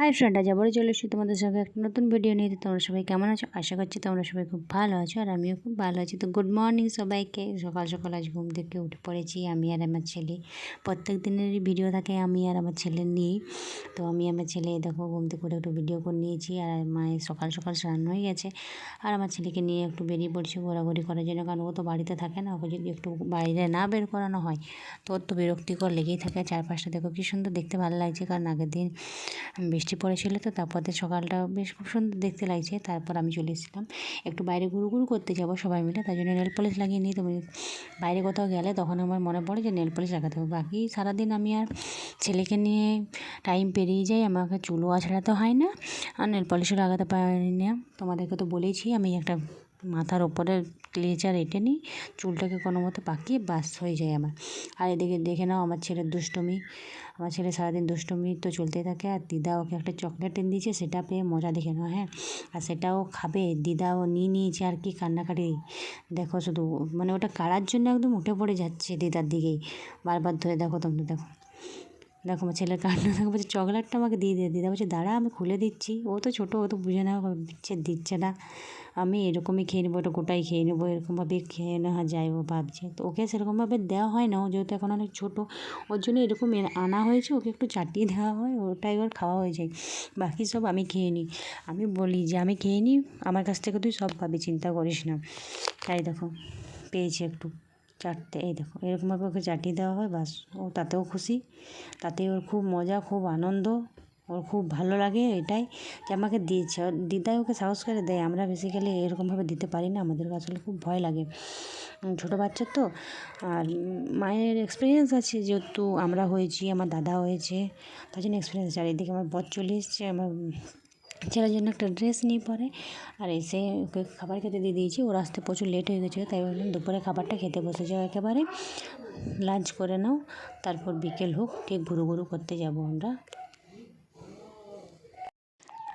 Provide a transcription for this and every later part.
Hi friend, আজ আবারও চলে এসেছি তোমাদের সঙ্গে একটা নতুন ভিডিও নিয়ে। তোমরা সবাই কেমন আছো? আশা করছি তোমরা সবাই খুব ভালো আছো আর আমিও খুব ভালো আছি। তো গুড মর্নিং সবাইকে। সকাল সকাল আজ ঘুম থেকে উঠে পড়েছি আমি আর আমার ছেলে। প্রত্যেক দিনেরই ভিডিও থাকে আমি আর আমার ছেলে নিয়েই। তো আমি আমার ছেলে দেখো, ঘুম থেকে উঠে একটু ভিডিও করে নিয়েছি আর মায়ের সকাল সকাল স্নান হয়ে গেছে। আর আমার ছেলেকে নিয়ে একটু বেরিয়ে পড়ছি ঘোরাঘুরি করার জন্য, কারণ ও তো বাড়িতে থাকে না, ওকে যদি একটু বাইরে না বের করানো হয়, তো ওর তো বিরক্তিকর লেগেই থাকে। চারপাশটা দেখো কী সুন্দর, দেখতে ভালো লাগছে, কারণ আগের দিন বৃষ্টি পড়েছিল তো তারপর সকালটা বেশ খুব সুন্দর দেখতে লাগছে। তারপর আমি চলে এসেছিলাম। একটু বাইরে ঘুরু ঘুরু করতে যাব সবাই মিলে। তাই জন্য নেল পলিশ লাগিয়ে নিই তুমি বাইরে কোথাও গেলে তখন আমার মনে পড়ে যে নেল পলিশ লাগাতে হবে। বাকি সারাদিন আমি আর ছেলেকে নিয়ে টাইম পেরিয়ে যাই। আমাকে চুলও আছড়াতে হয় না। আর নেল পলিশও লাগাতে পারি না। তোমাদেরকে তো বলেছি আমি একটা মাথার ওপরে ক্লেচার এঁটে নিই, চুলটাকে কোনো মতো পাকিয়ে বাস হয়ে যায় আমার। আর এদিকে দেখে নাও আমার ছেলের দুষ্টুমি। আমার ছেলে সারাদিন দুষ্টুমি তো চলতেই থাকে আর দিদা ওকে একটা চকলেট এনে দিয়েছে, সেটা পেয়ে মজা দেখে নাও হ্যাঁ। আর সেটাও খাবে, দিদাও নিয়ে নিয়েছে আর কি কান্নাকাটি। দেখো শুধু মানে ওটা কাড়ার জন্য একদম উঠে পড়ে যাচ্ছে দিদার দিকেই। বারবার ধরে দেখো তোমরা, দেখো। দেখো আমার ছেলের কান্না দেখো বলছে, চকলেটটা আমাকে দিয়ে দিয়ে দিদা বলছে, দাঁড়া, আমি খুলে দিচ্ছি। ও তো ছোটো, ও তো বুঝে না দিচ্ছে দিচ্ছে না। আমি এরকমই খেয়ে নেব, ওটা গোটাই খেয়ে নেব, এরকমভাবে খেয়ে নেওয়া যায়, ও ভাবছে। তো ওকে সেরকমভাবে দেওয়া হয় না, ও যেহেতু এখন অনেক ছোটো, ওর জন্য এরকম আনা হয়েছে, ওকে একটু চাটিয়ে দেওয়া হয়, ওটাই ওর খাওয়া হয়ে যায়। বাকি সব আমি খেয়ে নিই। আমি বলি যে, আমি খেয়ে নিই, আমার কাছ থেকে তুই সব পাবি চিন্তা করিস না। তাই দেখো, পেয়েছি একটু। চাটতে এই দেখো, এরকমভাবে ওকে চাটিয়ে দেওয়া হয়, বাস, ও তাতেও খুশি। তাতে ওর খুব মজা, খুব আনন্দ, ওর খুব ভালো লাগে এটাই যে আমাকে দিয়েছে। দিদাই ওকে সাহস করে দেয়, আমরা বেসিক্যালি এরকমভাবে দিতে পারি না, আমাদের আসলে খুব ভয় লাগে। ছোটো বাচ্চা তো, আর মায়ের এক্সপিরিয়েন্স আছে যেহেতু আমরা হয়েছি, আমার দাদা হয়েছে, তার জন্য এক্সপিরিয়েন্স আছে। আর এদিকে আমার বর চলে এসছে, আমার ছেলের জন্য একটা ড্রেস নিয়ে পরে। আর এসে ওকে খাবার খেতে দিয়ে দিয়েছি। ওর আসতে প্রচুর লেট হয়ে গেছিল, তাই বললাম দুপুরে খাবারটা খেতে বসে যাও একেবারে। লাঞ্চ করে নাও, তারপর বিকেল হোক, ঠিক ঘুরু ঘুরু করতে যাব আমরা।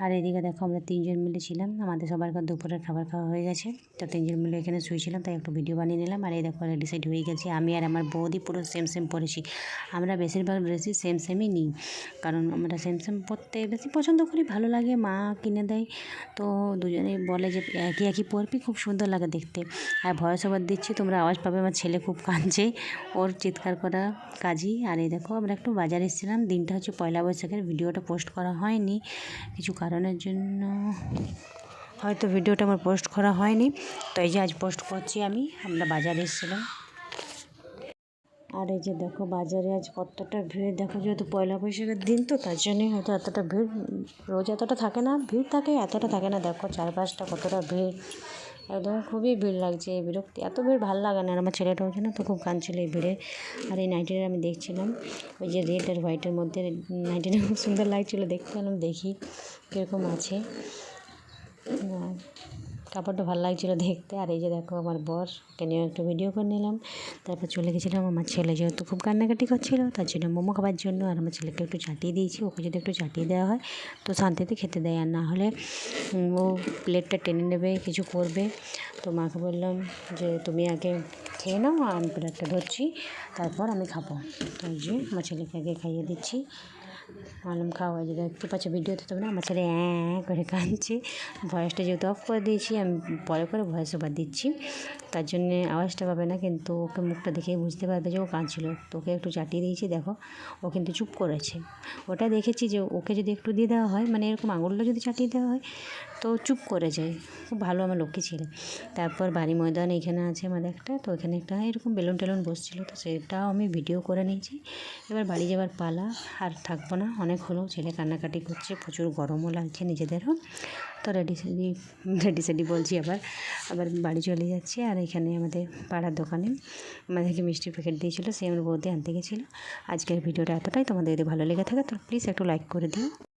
আর এদিকে দেখো আমরা তিনজন মিলে ছিলাম। আমাদের সবার দুপুরের খাবার খাওয়া হয়ে গেছে। তো তিনজন মিলে এখানে শুয়েছিলাম, তাই একটু ভিডিও বানিয়ে নিলাম। আর এই দেখো রেডি সাইড হয়ে গেছে। আমি আর আমার বৌদি পুরো সেম সেম পরেছি আমরা বেশিরভাগ ড্রেসই সেম সেমই নিই। কারণ আমরা সেম সেম পরতে বেশি পছন্দ করি, ভালো লাগে, মা কিনে দেয়। তো দুজনেই বলে যে একই একই পরবি, খুব সুন্দর লাগে দেখতে। আর ভয়েস ওভার দিচ্ছি, তোমরা আওয়াজ পাবে, আমার ছেলে খুব কাঁদছে। ওর চিৎকার করা কাজই। আর এই দেখো আমরা একটু বাজারে এসেছিলাম। দিনটা হচ্ছে পয়লা বৈশাখের ভিডিওটা পোস্ট করা হয়নি। কিছু কারণের জন্য। হয়তো ভিডিওটা আমার পোস্ট করা হয়নি। তো এই যে আজ পোস্ট করছি আমি, আমরা বাজারে এসেছিলাম। আর এই যে দেখো, বাজারে আজ কতটা ভিড়। দেখো যেহেতু পয়লা বৈশাখের দিন তো, তার জন্যই হয়তো এতটা ভিড়। রোজ এতটা থাকে না, ভিড় থাকে, এতটা থাকে না। দেখো চারপাশটা কতটা ভিড়। একদম খুবই ভিড় লাগছে এই বিরক্তি, এত ভিড় ভালো লাগে না। আর আমার ছেলেটা হচ্ছে না তো খুব কাঁদছিল এই ভিড়ে। আর এই নাইটিটা আমি দেখছিলাম, ওই যে রেড আর হোয়াইটের মধ্যে নাইটিটা খুব সুন্দর লাগছিল, দেখতে পেলাম দেখি কীরকম আছে। আর কাপড়টা ভালো লাগছিল দেখতে। আর এই যে দেখো আমার বর, ওকে নিয়ে একটু ভিডিও করে নিলাম। তারপর চলে গেছিলাম আমার ছেলে, যেহেতু খুব কান্নাকাটি করছিল, তার জন্য মোমো খাবার জন্য আর আমার ছেলেকে একটু চাটিয়ে দিয়েছি। ওকে যদি একটু চাটিয়ে দেওয়া হয়, তো শান্তিতে খেতে দেয়। আর না হলে ও প্লেটটা টেনে নেবে, কিছু করবে। তো মাকে বললাম যে, তুমি আগে খেয়ে নাও, আমি প্লেটটা ধরছি, তারপর আমি খাব। তো যে আমার ছেলেকে আগে খাইয়ে দিচ্ছি। আলম খাওয়া যদি দেখতে পাচ্ছ ভিডিওতে তোমরা আমার ছেলে অ্যাঁ করে কাঁদছে। ভয়েসটা যেহেতু অফ করে দিয়েছি, আমি পরে পরে ভয়েস ওভার দিচ্ছি। তার জন্যে আওয়াজটা পাবে না, কিন্তু ওকে মুখটা দেখেই বুঝতে পারবে যে ও কাঁদছিল। তোকে একটু চাটিয়ে দিয়েছি, দেখো। ও কিন্তু চুপ করেছে। ওটা দেখেছি যে ওকে যদি একটু দিয়ে দেওয়া হয় মানে এরকম আঙুলটা যদি চাটিয়ে দেওয়া হয় তো চুপ করে যায় খুব ভালো আমার লক্ষ্মী ছেলে। তারপর বাড়ি ময়দান এখানে আছে আমাদের একটা। তো এখানে একটা এরকম বেলুন টেলুন বসছিলো। তো সেটাও আমি ভিডিও করে নিয়েছি। এবার বাড়ি যাবার পালা। আর থাকব না। অনেক হলো। ছেলে কান্নাকাটি করছে। প্রচুর গরমও লাগছে নিজেদেরও। তো রেডি সেডি রেডি সেডি বলছি আবার। আবার বাড়ি চলে যাচ্ছি। আর এখানে আমাদের পাড়ার দোকানে আমাদেরকে মিষ্টি প্যাকেট দিয়েছিলো। সে আমার বৌদি আনতে গেছিল। আজকের ভিডিওটা এতটাই। তোমাদের যদি ভালো লেগে থাকে, তো প্লিজ একটু লাইক করে দিও।